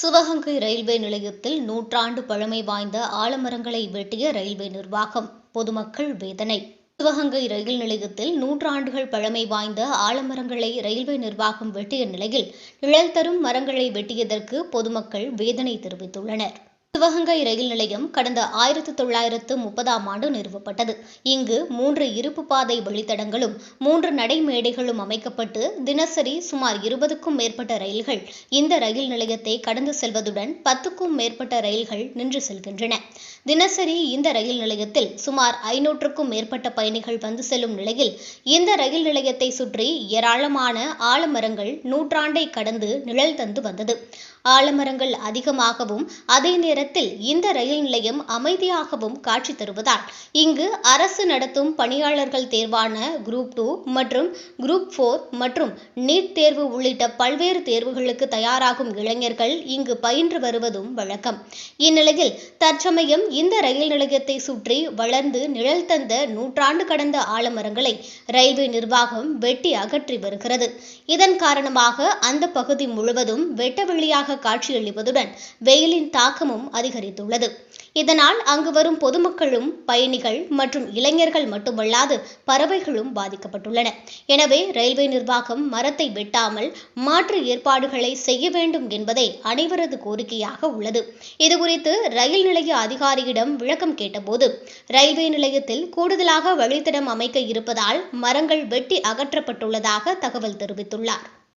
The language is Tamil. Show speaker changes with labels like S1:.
S1: சிவகங்கை ரயில்வே நிலையத்தில் நூற்றாண்டு பழமை வாய்ந்த ஆலமரங்களை வெட்டிய ரயில்வே நிர்வாகம். பொதுமக்கள் வேதனை. சிவகங்கை ரயில் நிலையத்தில் நூற்றாண்டுகள் பழமை வாய்ந்த ஆலமரங்களை ரயில்வே நிர்வாகம் வெட்டிய நிலையில் நிழல் தரும் மரங்களை வெட்டியதற்கு பொதுமக்கள் வேதனை தெரிவித்துள்ளனர். சிவகங்கை ரயில் நிலையம் கடந்த ஆயிரத்தி தொள்ளாயிரத்து முப்பதாம் ஆண்டு நிறுவப்பட்டது. இங்கு மூன்று இருப்பு பாதை வழித்தடங்களும் மூன்று நடைமேடைகளும் அமைக்கப்பட்டு தினசரி சுமார் இருபதுக்கும் மேற்பட்ட ரயில்கள் இந்த ரயில் நிலையத்தை கடந்து செல்வதுடன் பத்துக்கும் மேற்பட்ட ரயில்கள் நின்று செல்கின்றன. தினசரி இந்த ரயில் நிலையத்தில் சுமார் ஐநூற்றுக்கும் மேற்பட்ட பயணிகள் வந்து செல்லும் நிலையில் இந்த ரயில் நிலையத்தை சுற்றி ஏராளமான ஆலமரங்கள் நூற்றாண்டை கடந்து நிழல் தந்து வந்தது. ஆலமரங்கள் அதிகமாகவும் அதே நேரத்தில் நேரத்தில் இந்த ரயில் நிலையம் அமைதியாகவும் காட்சி தருவதால் இங்கு அரசு நடத்தும் பணியாளர்கள் தேர்வான குரூப் டூ மற்றும் குரூப் ஃபோர் மற்றும் நீட் தேர்வு உள்ளிட்ட பல்வேறு தேர்வுகளுக்கு தயாராகும் இளைஞர்கள் இங்கு பயின்று வருவதும் வழக்கம். இந்நிலையில் தற்சமயம் இந்த ரயில் நிலையத்தை சுற்றி வளர்ந்து நிழல் தந்த நூற்றாண்டு கடந்த ஆலமரங்களை ரயில்வே நிர்வாகம் வெட்டி அகற்றி வருகிறது. இதன் காரணமாக அந்த பகுதி முழுவதும் வெட்டவெளியாக காட்சியளிப்பதுடன் வெயிலின் தாக்கமும் அதிகரித்துள்ளது. இதனால் அங்கு வரும் பொதுமக்களும் பயணிகள் மற்றும் இளைஞர்கள் மட்டுமல்லாது பறவைகளும் பாதிக்கப்பட்டுள்ளன. எனவே ரயில்வே நிர்வாகம் மரத்தை வெட்டாமல் மாற்று ஏற்பாடுகளை செய்ய வேண்டும் என்பதே அனைவரது கோரிக்கையாக உள்ளது. இதுகுறித்து ரயில் நிலைய அதிகாரியிடம் விளக்கம் கேட்டபோது ரயில்வே நிலையத்தில் கூடுதலாக வழித்தடம் அமைக்க இருப்பதால் மரங்கள் வெட்டி அகற்றப்பட்டுள்ளதாக தகவல் தெரிவித்துள்ளார்.